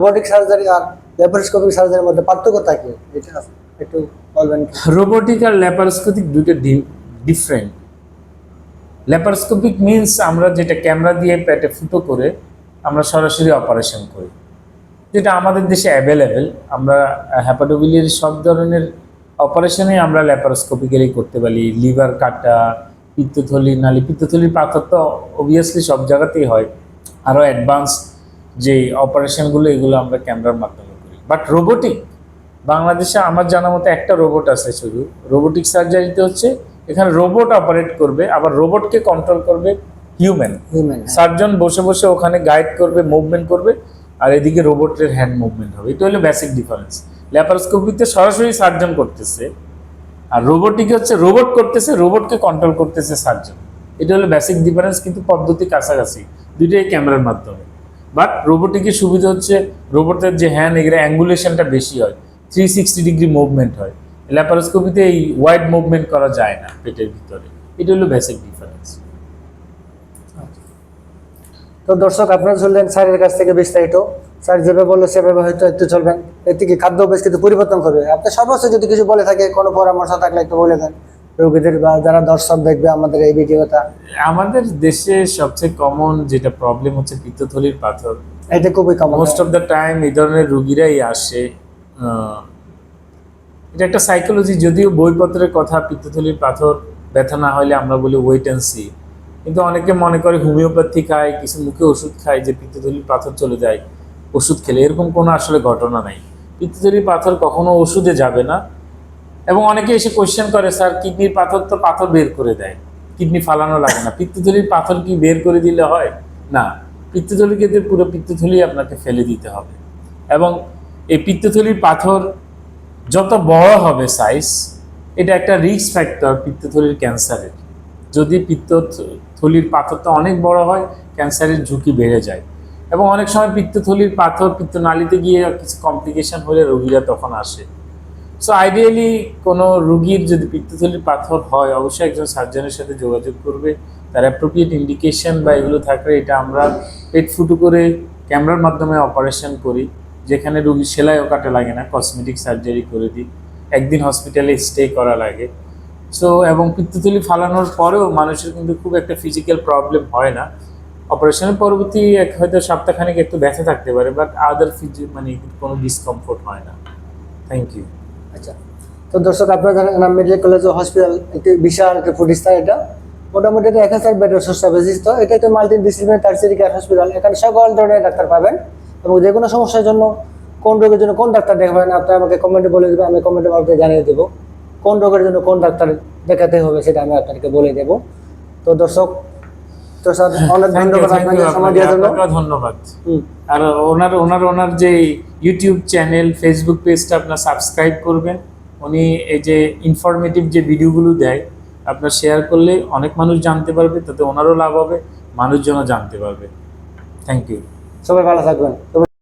Robotic surgery আর laparoscopic সার্জারির মধ্যে পার্থক্যটা কি? এটা একটু বলবেন? রোবোটিক আর ল্যাপারোস্কোপিক দুটো ডিফারেন্ট ল্যাপারোস্কোপিক মিন্স আমরা যেটা ক্যামেরা দিয়ে পেটে ফুটো করে আমরা সরাসরি অপারেশন করি। যেটা আমাদের দেশে অ্যাভেলেবেল আমরা হ্যাপাটোবিলির সব ধরনের অপারেশনে আমরা ল্যাপারোস্কোপিক্যালি করতে পারি। লিভার কাটা, পিত্তথলি, নালি, পিত্তথলির পাথর তো অবভিয়াসলি সব জায়গাতেই হয়। আরও অ্যাডভান্স যে অপারেশনগুলো এগুলো আমরা ক্যামেরার মাধ্যমে করি। বাট রোবোটিক বাংলাদেশে আমার জানা মতো একটা রোবট আছে শুধু। রোবোটিক সার্জারিতে হচ্ছে এখানে রোবট অপারেট করবে আবার রোবটকে কন্ট্রোল করবে হিউম্যান হিউম্যান সার্জন বসে বসে ওখানে গাইড করবে মুভমেন্ট করবে আর এদিকে রোবটের হ্যান্ড মুভমেন্ট হবে। এটা হলো বেসিক ডিফারেন্স ল্যাপারোস্কোপিতে সরাসরি সার্জন করতেছে আর রোবটিকে হচ্ছে রোবট করতেছে রোবটকে কন্ট্রোল করতেছে সার্জন এটা হলো বেসিক ডিফারেন্স কিন্তু পদ্ধতি কাছাকাছি। দুইটাই ক্যামেরার মাধ্যমে। বাট রোবটিকের সুবিধা হচ্ছে রোবটের যে হ্যান্ড এগুলো অ্যাঙ্গুলেশনটা বেশি হয়। থ্রি সিক্সটি ডিগ্রি মুভমেন্ট হয়। ল্যাপারোস্কোপিতে এই ওয়াইড মুভমেন্ট করা যায় না পেটের ভিতরে। এটা হলো বেসিক ডিফারেন্স তো দর্শক, আপনারা শুনলেন স্যারের কাছ থেকে বিস্তারিত। স্যার যেভাবে বলল, সেভাবে হয়তো একটু চলবেন। এর থেকে খাদ্য অভ্যাস কিন্তু পরিবর্তন করবে। আপনি সর্বোচ্চ যদি কিছু বলে থাকে, কোনো পরামর্শ থাকলে একটু বলে দেন। রোগীদের বা যারা দর্শক দেখবে আমাদের এই ভিডিওটা। আমাদের দেশে সবচেয়ে কমন যেটা প্রবলেম হচ্ছে পিত্তথলির পাথর। এটা খুবই common most of the time এই ধরনের রুগীরাই আসে এটা একটা সাইকোলজি যদিও বইপত্রের কথা পিত্তথলির পাথর ব্যথা না হলে আমরা বলি ওয়েট অ্যান্ড সি কিন্তু অনেকে মনে করে হোমিওপ্যাথি খায় কিছু মুখে ওষুধ খায় যে পিত্তথলির পাথর চলে যায় ওষুধ খেলে। এরকম কোনো আসলে ঘটনা নাই। পিত্তথলির পাথর কখনো ওষুধে যাবে না এবং অনেকে এসে কোশ্চেন করে, স্যার, কিডনির পাথর তো পাথর বের করে দেয়। কিডনি ফালানো লাগে না। পিত্তথলির পাথর কি বের করে দিলে হয়? না পিত্তথলিকে পুরো পিত্তথলি আপনাকে ফেলে দিতে হবে। এবং এই পিত্তথলির পাথর যত বড় হবে সাইজ এটা একটা রিস্ক ফ্যাক্টর পিত্তথলির ক্যান্সারের যদি পিত্তথলির পাথরটা অনেক বড় হয় ক্যান্সারের ঝুঁকি বেড়ে যায়। এবং অনেক সময় পিত্তথলির পাথর, পিত্তনালীতে গিয়ে কিছু কমপ্লিকেশন হলে রোগীরা তখন আসে। সো আইডিয়ালি কোনো রুগীর যদি পিত্তথলির পাথর হয়, অবশ্যই একজন সার্জনের সাথে যোগাযোগ করবে। তার অ্যাপ্রোপ্রিয়েট ইন্ডিকেশন বা এগুলো থাকলে এটা আমরা পেট ফুটো করে ক্যামেরার মাধ্যমে অপারেশন করি, যেখানে রুগীর সেলাইও কাটা লাগে না কসমেটিক সার্জারি করে দিই। একদিন হসপিটালে স্টে করা লাগে। সো এবং পিত্তথলি ফালানোর পরেও মানুষের কিন্তু খুব একটা ফিজিক্যাল প্রবলেম হয় না। অপারেশনের পরবর্তী এক হয়তো সপ্তাহখানেক একটু ব্যথা থাকতে পারে বাট আদার ফিজি মানে কোনো ডিসকমফোর্ট হয় না। থ্যাংক ইউ আচ্ছা। তো দর্শক আপনারা জানেন নাম মেডিকেল কলেজ ও হসপিটাল একটি বিশাল একটা প্রতিষ্ঠান এটা। মোটামুটি এটা এক হাজার বেডের সুস্থ বিশিষ্ট এটা একটা multi disciplinary tertiary care hospital এখানে সকল ধরনের ডাক্তার পাবেন এবং যে কোনো সমস্যার জন্য কোন রোগের জন্য কোন ডাক্তার দেখাবেন আপনি আমাকে কমেন্টে বলে দেবেন আমি কমেন্টে আপনাকে জানিয়ে দেবো কোন রোগের জন্য কোন ডাক্তার দেখাতে হবে সেটা আমি আপনাকে বলে দেবো। তো দর্শক তো স্যার অনেক ধন্যবাদ আপনাকে সময় দেওয়ার জন্য। ধন্যবাদ। হুম। আর ওনার ওনার ওনার যে ইউটিউব চ্যানেল ফেসবুক পেজটা আপনার সাবস্ক্রাইব করবেন। উনি এই যে ইনফরমেটিভ যে ভিডিওগুলো দেয়, আপনার শেয়ার করলে অনেক মানুষ জানতে পারবে, তাতে ওনারও লাভ হবে, মানুষজনও জানতে পারবে। থ্যাংক ইউ সবাই ভালো থাকবেন।